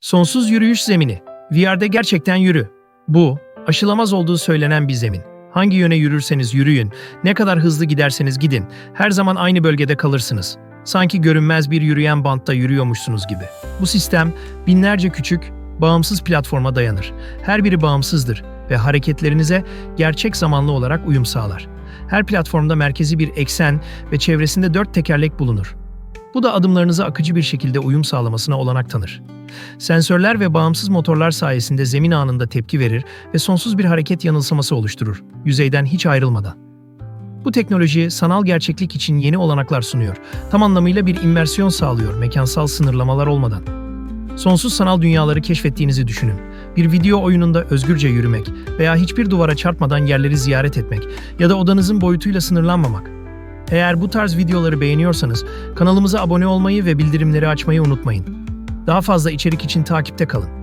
Sonsuz yürüyüş zemini. VR'de gerçekten yürü. Bu, aşılamaz olduğu söylenen bir zemin. Hangi yöne yürürseniz yürüyün, ne kadar hızlı giderseniz gidin, her zaman aynı bölgede kalırsınız. Sanki görünmez bir yürüyen bantta yürüyormuşsunuz gibi. Bu sistem binlerce küçük, bağımsız platforma dayanır. Her biri bağımsızdır ve hareketlerinize gerçek zamanlı olarak uyum sağlar. Her platformda merkezi bir eksen ve çevresinde dört tekerlek bulunur. Bu da adımlarınıza akıcı bir şekilde uyum sağlamasına olanak tanır. Sensörler ve bağımsız motorlar sayesinde zemin anında tepki verir ve sonsuz bir hareket yanılsaması oluşturur, yüzeyden hiç ayrılmadan. Bu teknoloji sanal gerçeklik için yeni olanaklar sunuyor. Tam anlamıyla bir immersiyon sağlıyor, mekansal sınırlamalar olmadan. Sonsuz sanal dünyaları keşfettiğinizi düşünün. Bir video oyununda özgürce yürümek veya hiçbir duvara çarpmadan yerleri ziyaret etmek ya da odanızın boyutuyla sınırlanmamak. Eğer bu tarz videoları beğeniyorsanız kanalımıza abone olmayı ve bildirimleri açmayı unutmayın. Daha fazla içerik için takipte kalın.